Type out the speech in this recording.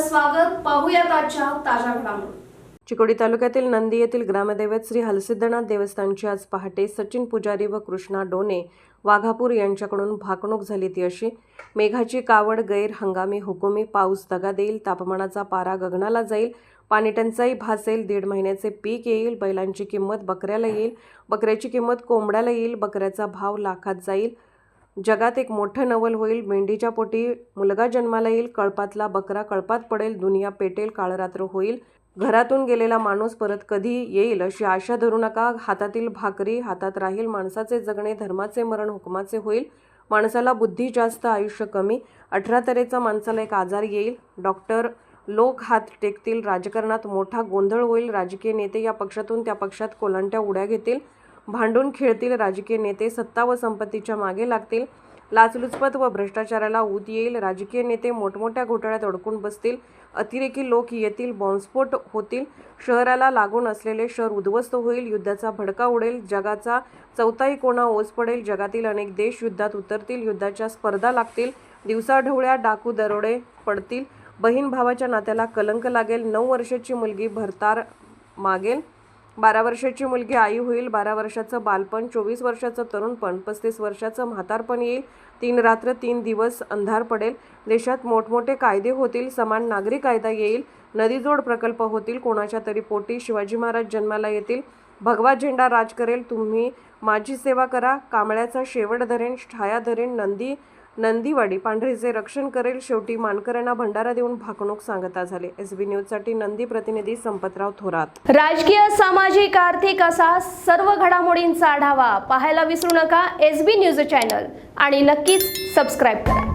स्वागत पाहूयात आजच्या ताज्या घडामोडी. चिकोडी तालुक्यातील नंदी येथील ग्रामदैवत श्री हलसिद्धनाथ देवस्थानची आज पहाटे सचिन पुजारी व कृष्णा डोने वाघापूर यांच्याकडून भाकणूक झाली ती अशी मेघाची कावड गैर हंगामी हुकुमी पाऊस दगा देईल तापमानाचा पारा गगनाला जाईल पाणी टंचाई भासेल दीड महिन्याचे पीक येईल बैलांची किंमत बकऱ्याला येईल बकऱ्याची किंमत कोंबड्याला येईल बकऱ्याचा भाव लाखात जाईल जगात एक मोठं नवल होईल. मेंढीच्या पोटी मुलगा जन्माला येईल. कळपातला बकरा कळपात पडेल. दुनिया पेटेल. काळरात्र होईल. घरातून गेलेला माणूस परत कधी येईल अशी आशा धरू नका. हातातील भाकरी हातात राहील. माणसाचे जगणे धर्माचे मरण हुकमाचे होईल. माणसाला बुद्धी जास्त आयुष्य कमी. अठरा तऱ्हेचा माणसाला एक आजार येईल. डॉक्टर लोक हात टेकतील. राजकारणात मोठा गोंधळ होईल. राजकीय नेते या पक्षातून त्या पक्षात कोलांट्या उड्या घेतील. भांडून खेळतील राजकीय नेते सत्ता व संपत्तीच्या मागे लागतील. लाचलुचपत व भ्रष्टाचाराला ऊत येईल. राजकीय नेते मोठमोठ्या घोटाळ्यात अडकून बसतील. अतिरेकी लोक येतील बॉम्बस्फोट होतील. शहराला लागून असलेले शहर उद्ध्वस्त होईल. युद्धाचा भडका उडेल. जगाचा चौथाई कोणा ओस पडेल. जगातील अनेक देश युद्धात उतरतील. युद्धाच्या स्पर्धा लागतील. दिवसाढवळ्या डाकू दरोडे पडतील. बहीण भावाच्या नात्याला कलंक लागेल. नऊ वर्षाची मुलगी भरतार मागेल. बारा वर्षाची मुलगी आई होईल बारा वर्षाचं बालपण चोवीस वर्षाचं तरुणपण पस्तीस वर्षाचं म्हातारपण येईल. तीन रात्र तीन दिवस अंधार पडेल. देशात मोठमोठे कायदे होतील समान नागरी कायदा येईल. नदीजोड प्रकल्प होतील कोणाच्या तरी पोटी शिवाजी महाराज जन्माला येतील. भगवा झेंडा राज करेल तुम्ही माझी सेवा करा. कांबळ्याचा शेवट धरेन छाया धरेन नंदी नंदीवाडी. पांढरीचे रक्षण करेल. शेवटी मानकऱ्यांना भंडारा देऊन भाकणूक सांगता झाले. एस बी न्यूजसाठी नंदी प्रतिनिधी संपतराव थोरात. राजकीय सामाजिक आर्थिक असा सर्व घडामोडींचा आढावा पाहायला विसरू नका. S B news channel. आणि नक्कीच सबस्क्राईब करा.